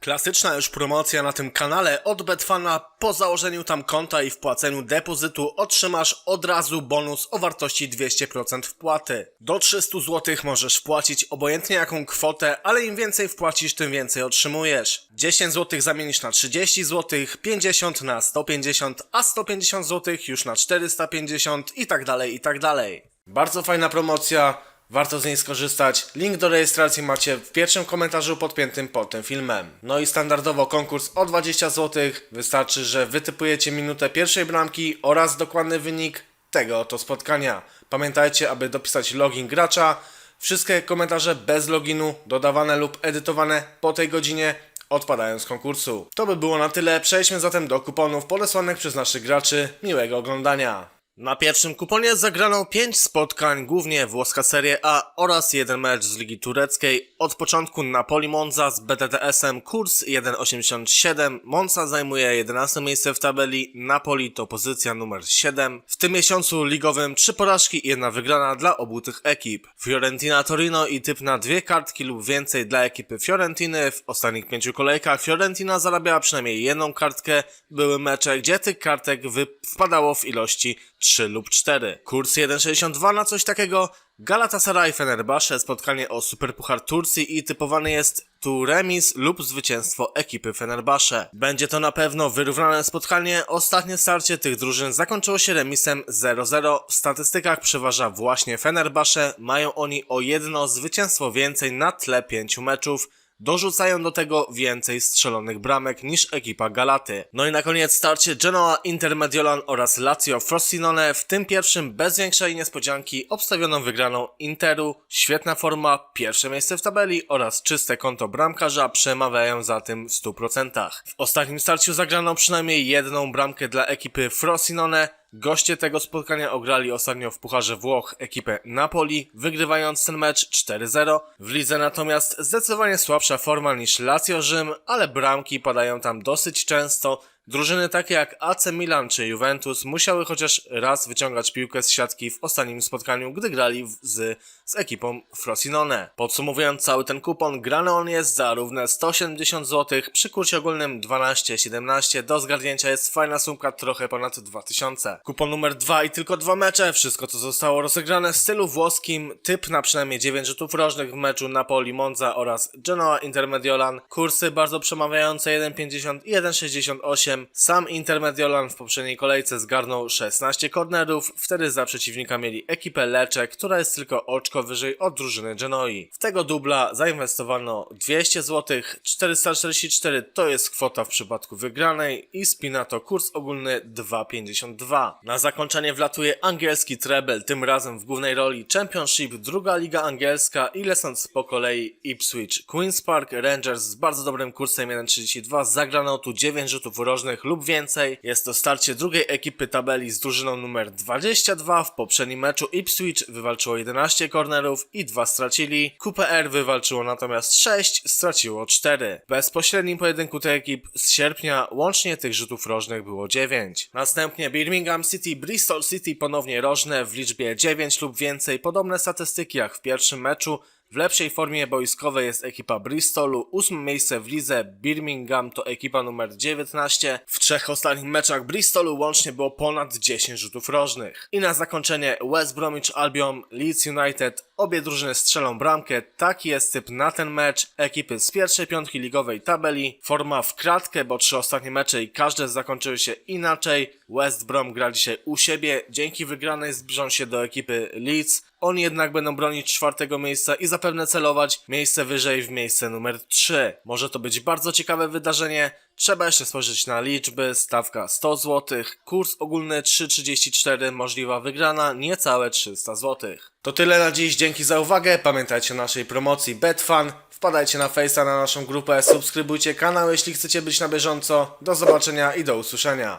Klasyczna już promocja na tym kanale od Betfana. Po założeniu tam konta i wpłaceniu depozytu otrzymasz od razu bonus o wartości 200% wpłaty. Do 300 zł możesz wpłacić obojętnie jaką kwotę, ale im więcej wpłacisz, tym więcej otrzymujesz. 10 zł zamienisz na 30 zł, 50 na 150, a 150 zł już na 450 i tak dalej, i tak dalej. Bardzo fajna promocja. Warto z niej skorzystać. Link do rejestracji macie w pierwszym komentarzu podpiętym pod tym filmem. No i standardowo konkurs o 20 zł. Wystarczy, że wytypujecie minutę pierwszej bramki oraz dokładny wynik tego oto spotkania. Pamiętajcie, aby dopisać login gracza. Wszystkie komentarze bez loginu, dodawane lub edytowane po tej godzinie odpadają z konkursu. To by było na tyle. Przejdźmy zatem do kuponów podesłanych przez naszych graczy. Miłego oglądania. Na pierwszym kuponie zagrano 5 spotkań, głównie włoska Serie A oraz jeden mecz z Ligi Tureckiej. Od początku Napoli Monza z BTTS-em kurs 1,87. Monza zajmuje 11 miejsce w tabeli, Napoli to pozycja numer 7. W tym miesiącu ligowym 3 porażki i jedna wygrana dla obu tych ekip. Fiorentina Torino i typ na dwie kartki lub więcej dla ekipy Fiorentiny. W ostatnich pięciu kolejkach Fiorentina zarabiała przynajmniej jedną kartkę. Były mecze, gdzie tych kartek wpadało w ilości 3 lub 4. Kurs 1,62 na coś takiego. Galatasaray Fenerbahce spotkanie o Superpuchar Turcji i typowany jest tu remis lub zwycięstwo ekipy Fenerbahce. Będzie to na pewno wyrównane spotkanie. Ostatnie starcie tych drużyn zakończyło się remisem 0-0. W statystykach przeważa właśnie Fenerbahce. Mają oni o jedno zwycięstwo więcej na tle pięciu meczów. Dorzucają do tego więcej strzelonych bramek niż ekipa Galaty. No i na koniec starcie Genoa, Inter Mediolan oraz Lazio Frosinone. W tym pierwszym bez większej niespodzianki obstawioną wygraną Interu. Świetna forma, pierwsze miejsce w tabeli oraz czyste konto bramkarza przemawiają za tym w 100%. W ostatnim starciu zagrano przynajmniej jedną bramkę dla ekipy Frosinone. Goście tego spotkania ograli ostatnio w Pucharze Włoch ekipę Napoli, wygrywając ten mecz 4-0. W lidze natomiast zdecydowanie słabsza forma niż Lazio Rzym, ale bramki padają tam dosyć często. Drużyny takie jak AC Milan czy Juventus musiały chociaż raz wyciągać piłkę z siatki w ostatnim spotkaniu, gdy grali z, z ekipą Frosinone. Podsumowując cały ten kupon, grany on jest za równe 170 zł, przy kursie ogólnym 12,17. Do zgarnięcia jest fajna sumka, trochę ponad 2000. Kupon numer 2 i tylko dwa mecze, wszystko co zostało rozegrane w stylu włoskim, typ na przynajmniej 9 rzutów rożnych w meczu Napoli Monza oraz Genoa Intermediolan. Kursy bardzo przemawiające 1,50 i 1,68. Sam Intermediolan w poprzedniej kolejce zgarnął 16 kornerów, wtedy za przeciwnika mieli ekipę Lecze, która jest tylko oczko wyżej od drużyny Genoi. W tego dubla zainwestowano 200 zł, 444 to jest kwota w przypadku wygranej i spina to kurs ogólny 2,52. Na zakończenie wlatuje angielski treble, tym razem w głównej roli Championship, druga liga angielska i lecąc po kolei Ipswich, Queen's Park Rangers z bardzo dobrym kursem 1,32 zagrano tu 9 rzutów rożnych lub więcej. Jest to starcie drugiej ekipy tabeli z drużyną numer 22. W poprzednim meczu Ipswich wywalczyło 11 kornerów i 2 stracili. QPR wywalczyło natomiast 6, straciło 4. W bezpośrednim pojedynku tych ekip z sierpnia łącznie tych rzutów rożnych było 9. Następnie Birmingham City, Bristol City ponownie rożne w liczbie 9 lub więcej. Podobne statystyki jak w pierwszym meczu. W lepszej formie boiskowej jest ekipa Bristolu, ósme miejsce w lidze Birmingham to ekipa numer 19. W trzech ostatnich meczach Bristolu łącznie było ponad 10 rzutów rożnych. I na zakończenie West Bromwich Albion, Leeds United, obie drużyny strzelą bramkę, taki jest typ na ten mecz. Ekipy z pierwszej piątki ligowej tabeli, forma w kratkę, bo trzy ostatnie mecze i każde zakończyły się inaczej. West Brom gra dzisiaj u siebie, dzięki wygranej zbliżą się do ekipy Leeds. Oni jednak będą bronić czwartego miejsca i zapewne celować miejsce wyżej w miejsce numer 3. Może to być bardzo ciekawe wydarzenie. Trzeba jeszcze spojrzeć na liczby, stawka 100 zł, kurs ogólny 3,34, możliwa wygrana. Niecałe 300 zł. To tyle na dziś, dzięki za uwagę, pamiętajcie o naszej promocji BetFan, wpadajcie na Face'a na naszą grupę, subskrybujcie kanał jeśli chcecie być na bieżąco, do zobaczenia i do usłyszenia.